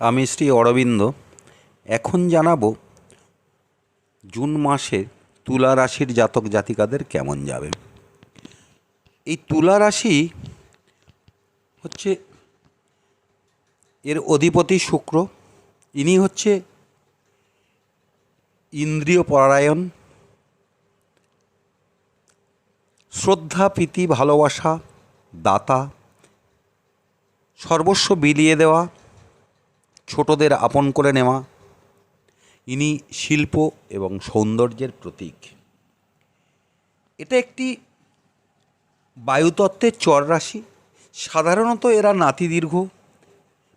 আমি শ্রী অরবিন্দ, এখন জানাব জুন মাসে তুলা রাশির জাতক জাতিকাদের কেমন যাবে। এই তুলা রাশি হচ্ছে এর অধিপতি শুক্র, ইনি হচ্ছে ইন্দ্রিয় পরায়ণ, শ্রদ্ধা, প্রীতি, ভালোবাসা, দাতা, সর্বস্ব বিলিয়ে দেওয়া ছোটদের আপন করে নেওয়া। ইনি শিল্প এবং সৌন্দর্যের প্রতীক। এটা একটি বায়ুতত্ত্বের চর রাশি। সাধারণত এরা নাতিদীর্ঘ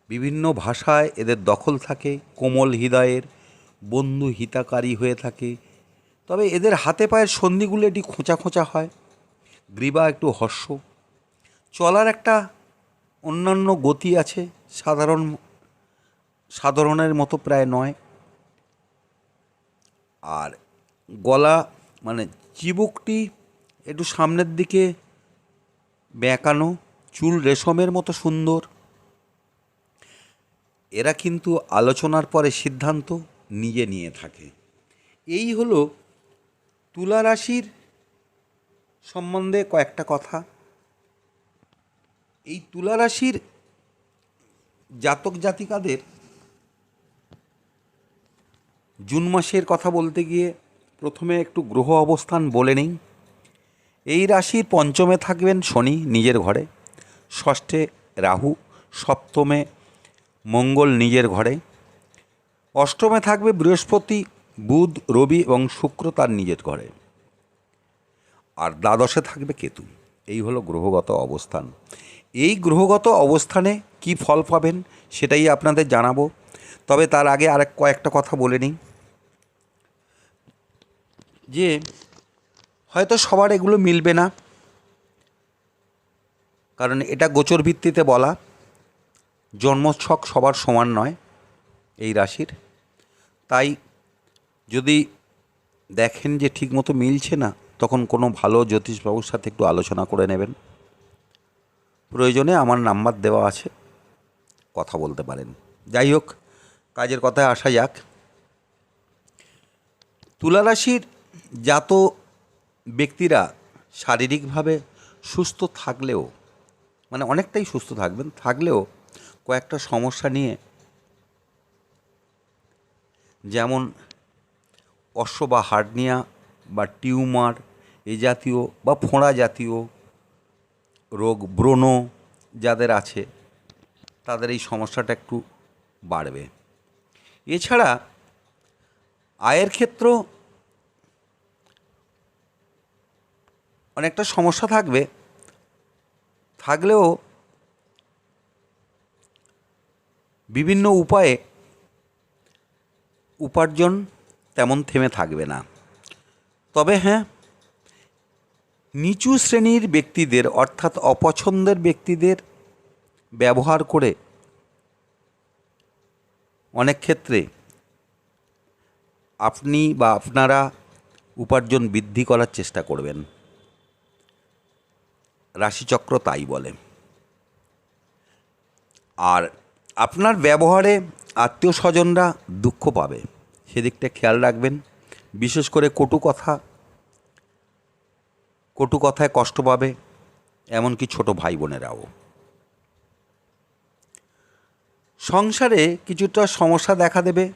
বিভিন্ন ভাষায় এদের দখল থাকে, কোমল হৃদয়ের বন্ধু হিতাকারী হয়ে থাকে। তবে এদের হাতে পায়ের সন্ধিগুলো একটি খোঁচা খোঁচা হয়। গ্রীবা একটু হর্ষ। চলার একটা অন্যান্য গতি আছে। সাধারণ সাধারণের মতো প্রায় নয়। আর গলা মানে চিবুকটি একটু সামনের দিকে বেঁকানো, চুল রেশমের মতো সুন্দর। এরা কিন্তু আলোচনার পরে সিদ্ধান্ত নিজে নিয়ে থাকে। এই হলো তুলা রাশির সম্বন্ধে কয়েকটা কথা। এই তুলা রাশির জাতক জাতিকাদের জুন মাসের কথা বলতে গিয়ে প্রথমে একটু গ্রহ অবস্থান বলে নিই। এই রাশির পঞ্চমে থাকবেন শনি নিজের ঘরে, ষষ্ঠে রাহু, সপ্তমে মঙ্গল নিজের ঘরে, অষ্টমে থাকবে বৃহস্পতি, বুধ, রবি এবং শুক্র তার নিজের ঘরে। আর দ্বাদশে থাকবে কেতু। এই হলো গ্রহগত অবস্থান। এই গ্রহগত অবস্থানে কি ফল পাবেন সেটাই আপনাদের জানাব। তবে তার আগে আরেক কয়েকটা কথা বলে নিই। যে হয়তো সবার এগুলো মিলবে না। কারণ এটা গোচর ভিত্তিতে বলা, জন্মছক সবার সমান নয় এই রাশির। তাই যদি দেখেন যে ঠিকমতো মিলছে না, তখন কোনো ভালো জ্যোতিষবাবুর সাথে একটু আলোচনা করে নেবেন। প্রয়োজনে আমার নাম্বার দেওয়া আছে, কথা বলতে পারেন। যাই হোক, কাজের কথায় আসা যাক। তুলা রাশির জাত ব্যক্তিরা শারীরিকভাবে সুস্থ থাকলেও মানে অনেকটাই সুস্থ থাকবেন, থাকলেও কয়েকটা সমস্যা নিয়ে, যেমন অশ্ব বা হার্নিয়া বা টিউমার, এ জাতীয় বা ফোঁড়া জাতীয় রোগ, ব্রণ যাদের আছে, তাদের এই সমস্যাটা একটু বাড়বে। এছাড়া আয়ের ক্ষেত্র অনেকটা সমস্যা থাকবে। থাকলেও বিভিন্ন উপায়ে উপার্জন তেমন থেমে থাকবে না। তবে হ্যাঁ নিচু শ্রেণির ব্যক্তিদের অর্থাৎ অপছন্দের ব্যক্তিদের ব্যবহার করে অনেক ক্ষেত্রে আপনি বা আপনারা উপার্জন বৃদ্ধি করার চেষ্টা করবেন। রাশিচক্র তাই বলে। আর আপনার ব্যবহারে আত্মীয় স্বজনরা দুঃখ পাবে। সেদিকটা খেয়াল রাখবেন। বিশেষ করে কটু কথা। কটু কথায় কষ্ট পাবে এমনকি ছোট ভাই বোনেরাও সংসারে কিছুটা সমস্যা দেখা দেবে।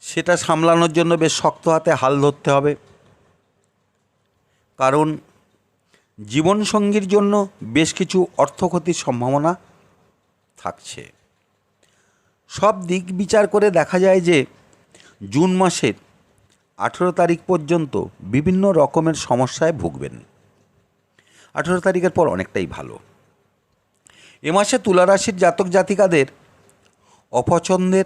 সেটা সামলানোর জন্য বেশ শক্ত হাতে হাল ধরতে হবে। কারণ জীবনসঙ্গীর জন্য বেশ কিছু অর্থক্ষতির সম্ভাবনা থাকছে। সব দিক বিচার করে দেখা যায় যে, জুন মাসের আঠেরো তারিখ পর্যন্ত বিভিন্ন রকমের সমস্যায় ভুগবেন। আঠেরো তারিখের পর অনেকটাই ভালো। এ মাসে তুলারাশির জাতক জাতিকাদের অপছন্দের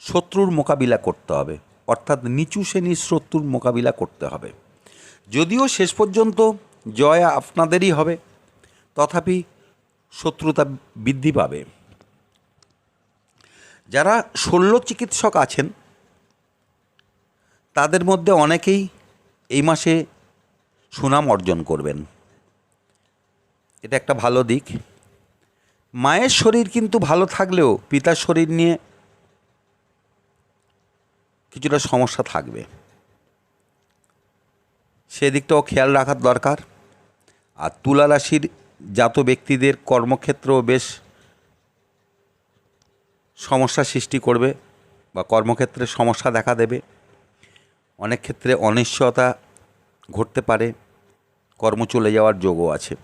শত্রুর মোকাবিলা করতে হবে, অর্থাৎ নিচু শ্রেণির শত্রুর মোকাবিলা করতে হবে। যদিও শেষ পর্যন্ত জয় আপনাদেরই হবে, তথাপি শত্রুতা বৃদ্ধি পাবে। যারা শল্য চিকিৎসক আছেন, তাদের মধ্যে অনেকেই এই মাসে সুনাম অর্জন করবেন। এটা একটা ভালো দিক। মায়ের শরীর কিন্তু ভালো থাকলেও পিতার শরীর নিয়ে কিছুটা সমস্যা থাকবে। সেদিকটাও খেয়াল রাখার দরকার। আর তুলা রাশির জাত ব্যক্তিদের কর্মক্ষেত্রেও বেশ সমস্যা সৃষ্টি করবে বা কর্মক্ষেত্রে সমস্যা দেখা দেবে। অনেক ক্ষেত্রে অনিশ্চয়তা ঘটতে পারে, কর্ম চলে যাওয়ার যোগও আছে।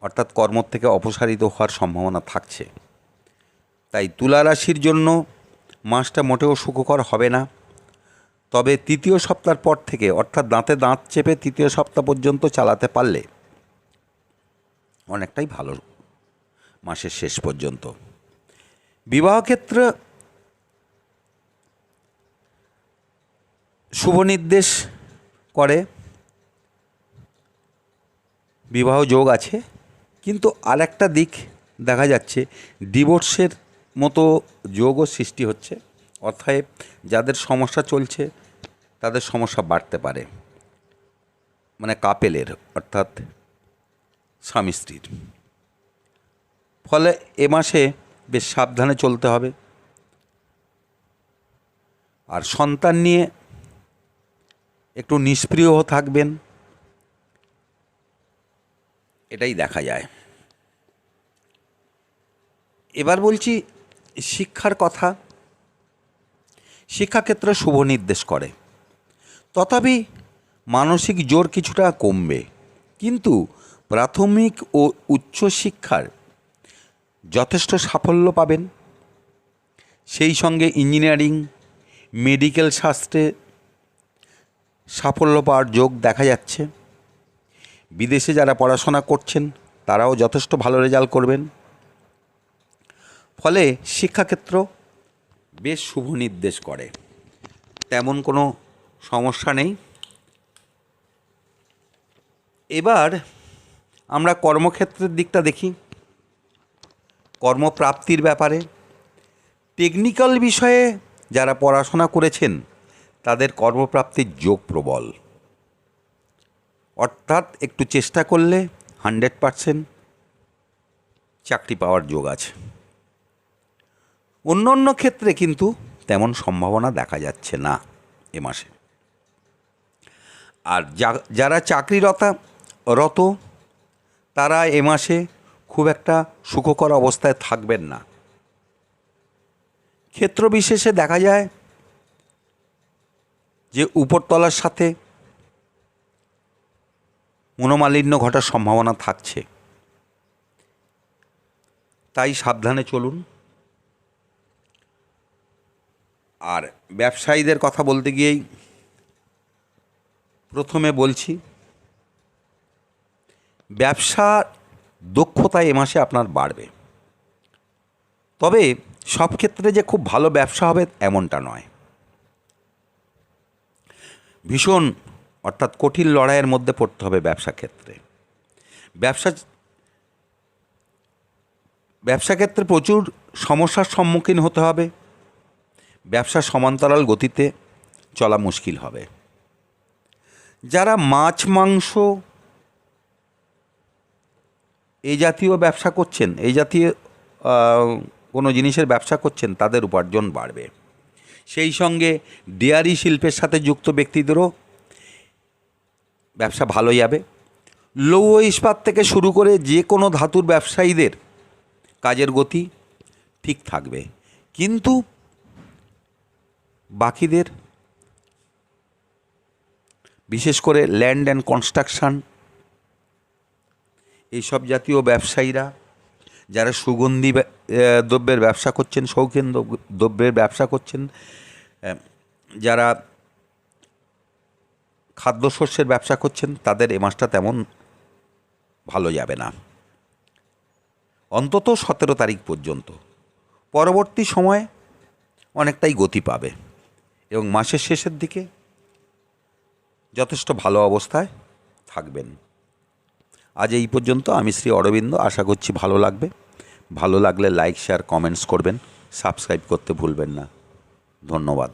অর্থাৎ কর্ম থেকে অপসারিত হওয়ার সম্ভাবনা থাকছে। তাই তুলা রাশির জন্য মাসটা মোটেও সুখকর হবে না। তবে তৃতীয় সপ্তাহের পর থেকে, অর্থাৎ দাঁতে দাঁত চেপে তৃতীয় সপ্তাহ পর্যন্ত চালাতে পারলে অনেকটাই ভালো মাসের শেষ পর্যন্ত। বিবাহ ক্ষেত্র শুভ নির্দেশ করে। বিবাহ যোগ আছে। কিন্তু আর একটা দিক দেখা যাচ্ছে, ডিভোর্সের মতো যোগও সৃষ্টি হচ্ছে। অর্থাৎ যাদের সমস্যা চলছে তাদের সমস্যা বাড়তে পারে। মানে কাপেলের, অর্থাৎ স্বামী স্ত্রীর। ফলে এ মাসে বেশ সাবধানে চলতে হবে। আর সন্তান নিয়ে একটু নিষ্প্রিয় থাকবেন। এটাই দেখা যায়। এবার বলছি শিক্ষার কথা। শিক্ষাক্ষেত্রে শুভ নির্দেশ করে। তথাপি মানসিক জোর কিছুটা কমবে। কিন্তু প্রাথমিক ও উচ্চ শিক্ষার যথেষ্ট সাফল্য পাবেন। সেই সঙ্গে ইঞ্জিনিয়ারিং, মেডিকেল শাস্ত্রে সাফল্য পাওয়ার যোগ দেখা যাচ্ছে। বিদেশে যারা পড়াশোনা করছেন, তারাও যথেষ্ট ভালো রেজাল্ট করবেন। ফলে শিক্ষাক্ষেত্র বেশ শুভ নির্দেশ করে। তেমন কোনো সমস্যা নেই। এবার আমরা কর্মক্ষেত্রের দিকটা দেখি। কর্মপ্রাপ্তির ব্যাপারে। টেকনিক্যাল বিষয়ে যারা পড়াশোনা করেছেন, তাদের কর্মপ্রাপ্তির যোগ প্রবল। অর্থাৎ একটু চেষ্টা করলে হান্ড্রেড পারসেন্ট চাকরি পাওয়ার যোগ আছে। অন্য অন্য ক্ষেত্রে কিন্তু তেমন সম্ভাবনা দেখা যাচ্ছে না এ মাসে। আর যারা চাকরিরতা রত, তারা এ মাসে খুব একটা সুখকর অবস্থায় থাকবেন না। ক্ষেত্র বিশেষে দেখা যায় যে উপরতলার সাথে মনোমালিন্য ঘটার সম্ভাবনা থাকছে। তাই সাবধানে চলুন। আর ব্যবসায়ীদের কথা বলতে গিয়েই প্রথমে বলছি ব্যবসার দক্ষতা এ মাসে আপনার বাড়বে। তবে সব ক্ষেত্রে যে খুব ভালো ব্যবসা হবে এমনটা নয়। ভীষণ, অর্থাৎ কঠিন লড়াইয়ের মধ্যে পড়তে হবে ব্যবসা ক্ষেত্রে। ব্যবসা ব্যবসা ক্ষেত্রে প্রচুর সমস্যার সম্মুখীন হতে হবে। ব্যবসা সমান্তরাল গতিতে চলা মুশকিল হবে। যারা মাছ, মাংস এই জাতীয় ব্যবসা করছেন এই জাতীয় কোনো জিনিসের ব্যবসা করছেন, তাদের উপার্জন বাড়বে। সেই সঙ্গে ডেয়ারি শিল্পের সাথে যুক্ত ব্যক্তিদেরও ব্যবসা ভালো যাবে। লৌহ ইস্পাত থেকে শুরু করে যে কোনো ধাতুর ব্যবসায়ীদের কাজের গতি ঠিক থাকবে। কিন্তু বাকিদের বিশেষ করে ল্যান্ড অ্যান্ড কনস্ট্রাকশন, এইসব জাতীয় ব্যবসায়ীরা যারা সুগন্ধি দ্রব্যের ব্যবসা করছেন, শৌখিন দ্রব্য- দ্রব্যের ব্যবসা করছেন যারা খাদ্যশস্যের ব্যবসা করছেন, তাদের এ মাসটা তেমন ভালো যাবে না। অন্তত সতেরো তারিখ পর্যন্ত। পরবর্তী সময়ে অনেকটাই গতি পাবে এবং মাসের শেষের দিকে যথেষ্ট ভালো অবস্থায় থাকবেন। আজ এই পর্যন্ত আমি শ্রী অরবিন্দ। আশা করছি ভালো লাগবে। ভালো লাগলে লাইক শেয়ার কমেন্টস করবেন। সাবস্ক্রাইব করতে ভুলবেন না। ধন্যবাদ।